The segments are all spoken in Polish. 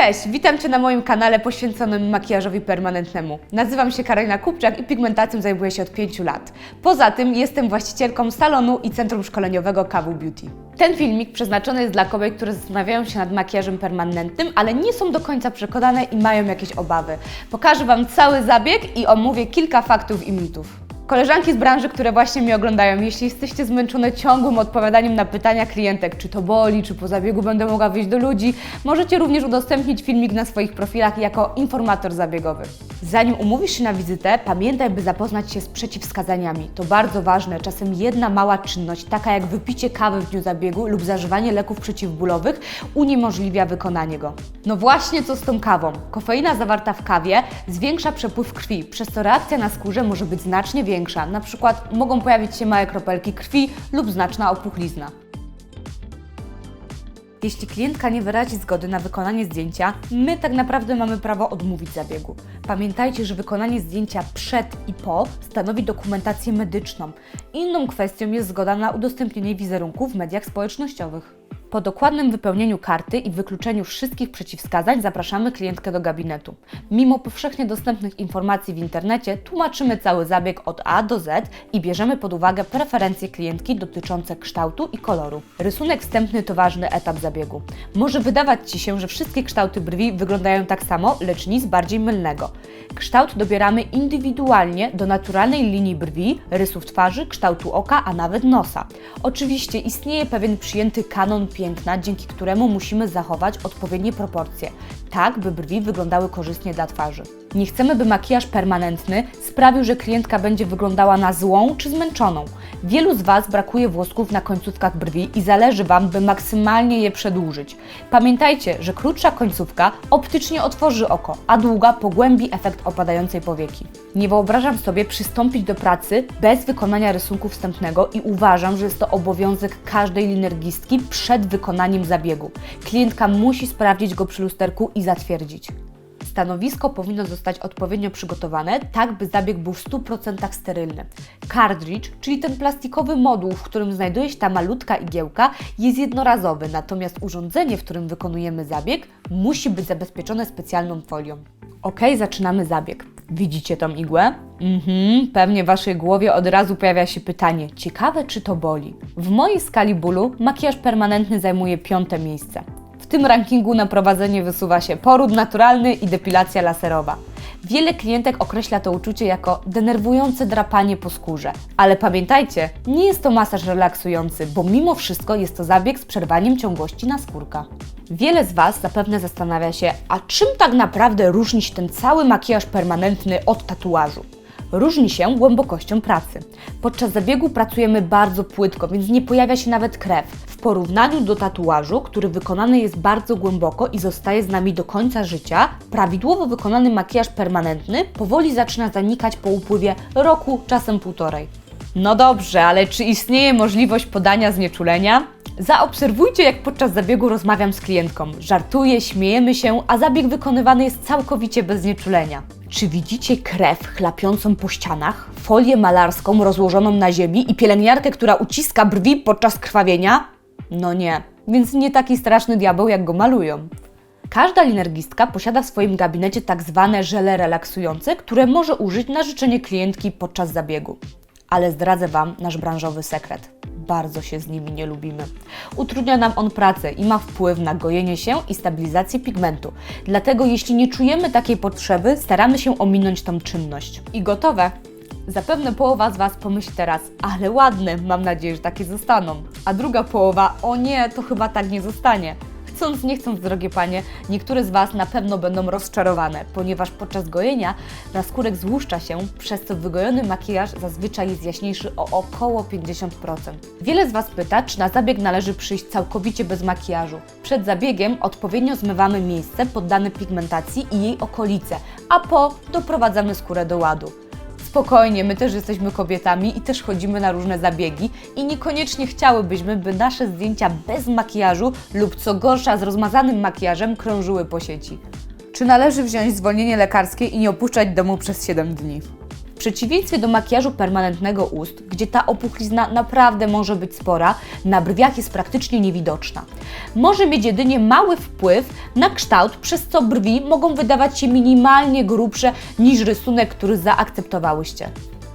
Cześć, witam Cię na moim kanale poświęconym makijażowi permanentnemu. Nazywam się Karolina Kupczak i pigmentacją zajmuję się od 5 lat. Poza tym jestem właścicielką salonu i centrum szkoleniowego Kawu Beauty. Ten filmik przeznaczony jest dla kobiet, które zastanawiają się nad makijażem permanentnym, ale nie są do końca przekonane i mają jakieś obawy. Pokażę Wam cały zabieg i omówię kilka faktów i mitów. Koleżanki z branży, które właśnie mnie oglądają, jeśli jesteście zmęczone ciągłym odpowiadaniem na pytania klientek, czy to boli, czy po zabiegu będę mogła wyjść do ludzi, możecie również udostępnić filmik na swoich profilach jako informator zabiegowy. Zanim umówisz się na wizytę, pamiętaj, by zapoznać się z przeciwwskazaniami. To bardzo ważne. Czasem jedna mała czynność, taka jak wypicie kawy w dniu zabiegu lub zażywanie leków przeciwbólowych, uniemożliwia wykonanie go. No właśnie co z tą kawą. Kofeina zawarta w kawie zwiększa przepływ krwi, przez co reakcja na skórze może być znacznie większa. Na przykład mogą pojawić się małe kropelki krwi lub znaczna opuchlizna. Jeśli klientka nie wyrazi zgody na wykonanie zdjęcia, my tak naprawdę mamy prawo odmówić zabiegu. Pamiętajcie, że wykonanie zdjęcia przed i po stanowi dokumentację medyczną. Inną kwestią jest zgoda na udostępnienie wizerunku w mediach społecznościowych. Po dokładnym wypełnieniu karty i wykluczeniu wszystkich przeciwwskazań zapraszamy klientkę do gabinetu. Mimo powszechnie dostępnych informacji w internecie, tłumaczymy cały zabieg od A do Z i bierzemy pod uwagę preferencje klientki dotyczące kształtu i koloru. Rysunek wstępny to ważny etap zabiegu. Może wydawać Ci się, że wszystkie kształty brwi wyglądają tak samo, lecz nic bardziej mylnego. Kształt dobieramy indywidualnie do naturalnej linii brwi, rysów twarzy, kształtu oka, a nawet nosa. Oczywiście istnieje pewien przyjęty kanon dzięki któremu musimy zachować odpowiednie proporcje, tak by brwi wyglądały korzystnie dla twarzy. Nie chcemy, by makijaż permanentny sprawił, że klientka będzie wyglądała na złą czy zmęczoną. Wielu z Was brakuje włosków na końcówkach brwi i zależy Wam, by maksymalnie je przedłużyć. Pamiętajcie, że krótsza końcówka optycznie otworzy oko, a długa pogłębi efekt opadającej powieki. Nie wyobrażam sobie przystąpić do pracy bez wykonania rysunku wstępnego i uważam, że jest to obowiązek każdej linergistki przed wykonaniem zabiegu. Klientka musi sprawdzić go przy lusterku i zatwierdzić. Stanowisko powinno zostać odpowiednio przygotowane, tak by zabieg był w 100% sterylny. Cartridge, czyli ten plastikowy moduł, w którym znajduje się ta malutka igiełka, jest jednorazowy, natomiast urządzenie, w którym wykonujemy zabieg, musi być zabezpieczone specjalną folią. Ok, zaczynamy zabieg. Widzicie tą igłę? Mhm, pewnie w Waszej głowie od razu pojawia się pytanie: ciekawe, czy to boli? W mojej skali bólu makijaż permanentny zajmuje piąte miejsce. Tym rankingu na prowadzenie wysuwa się poród naturalny i depilacja laserowa. Wiele klientek określa to uczucie jako denerwujące drapanie po skórze. Ale pamiętajcie, nie jest to masaż relaksujący, bo mimo wszystko jest to zabieg z przerwaniem ciągłości naskórka. Wiele z Was zapewne zastanawia się, a czym tak naprawdę różni się ten cały makijaż permanentny od tatuażu? Różni się głębokością pracy. Podczas zabiegu pracujemy bardzo płytko, więc nie pojawia się nawet krew. Porównaniu do tatuażu, który wykonany jest bardzo głęboko i zostaje z nami do końca życia, prawidłowo wykonany makijaż permanentny powoli zaczyna zanikać po upływie roku, czasem półtorej. No dobrze, ale czy istnieje możliwość podania znieczulenia? Zaobserwujcie, jak podczas zabiegu rozmawiam z klientką. Żartuję, śmiejemy się, a zabieg wykonywany jest całkowicie bez znieczulenia. Czy widzicie krew chlapiącą po ścianach, folię malarską rozłożoną na ziemi i pielęgniarkę, która uciska brwi podczas krwawienia? No nie, więc nie taki straszny diabeł, jak go malują. Każda linergistka posiada w swoim gabinecie tak zwane żele relaksujące, które może użyć na życzenie klientki podczas zabiegu. Ale zdradzę Wam nasz branżowy sekret. Bardzo się z nimi nie lubimy. Utrudnia nam on pracę i ma wpływ na gojenie się i stabilizację pigmentu. Dlatego jeśli nie czujemy takiej potrzeby, staramy się ominąć tą czynność. I gotowe! Zapewne połowa z Was pomyśli teraz, ale ładne, mam nadzieję, że takie zostaną. A druga połowa, o nie, to chyba tak nie zostanie. Chcąc, nie chcąc, drogie panie, niektóre z Was na pewno będą rozczarowane, ponieważ podczas gojenia naskórek złuszcza się, przez co wygojony makijaż zazwyczaj jest jaśniejszy o około 50%. Wiele z Was pyta, czy na zabieg należy przyjść całkowicie bez makijażu. Przed zabiegiem odpowiednio zmywamy miejsce poddane pigmentacji i jej okolice, a po doprowadzamy skórę do ładu. Spokojnie, my też jesteśmy kobietami i też chodzimy na różne zabiegi i niekoniecznie chciałybyśmy, by nasze zdjęcia bez makijażu lub co gorsza z rozmazanym makijażem krążyły po sieci. Czy należy wziąć zwolnienie lekarskie i nie opuszczać domu przez 7 dni? Przeciwieństwie do makijażu permanentnego ust, gdzie ta opuchlizna naprawdę może być spora, na brwiach jest praktycznie niewidoczna. Może mieć jedynie mały wpływ na kształt, przez co brwi mogą wydawać się minimalnie grubsze niż rysunek, który zaakceptowałyście.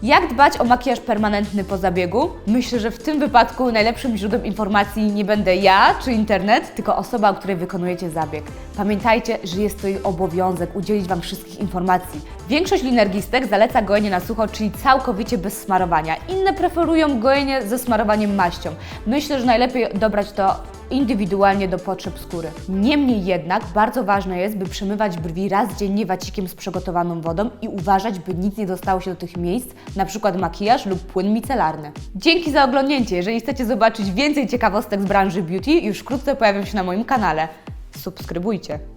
Jak dbać o makijaż permanentny po zabiegu? Myślę, że w tym wypadku najlepszym źródłem informacji nie będę ja czy internet, tylko osoba, o której wykonujecie zabieg. Pamiętajcie, że jest to jej obowiązek udzielić Wam wszystkich informacji. Większość linergistek zaleca gojenie na sucho, czyli całkowicie bez smarowania. Inne preferują gojenie ze smarowaniem maścią. Myślę, że najlepiej dobrać to indywidualnie do potrzeb skóry. Niemniej jednak bardzo ważne jest, by przemywać brwi raz dziennie wacikiem z przygotowaną wodą i uważać, by nic nie dostało się do tych miejsc, przykład makijaż lub płyn micelarny. Dzięki za oglądnięcie. Jeżeli chcecie zobaczyć więcej ciekawostek z branży beauty, już wkrótce pojawią się na moim kanale. Subskrybujcie.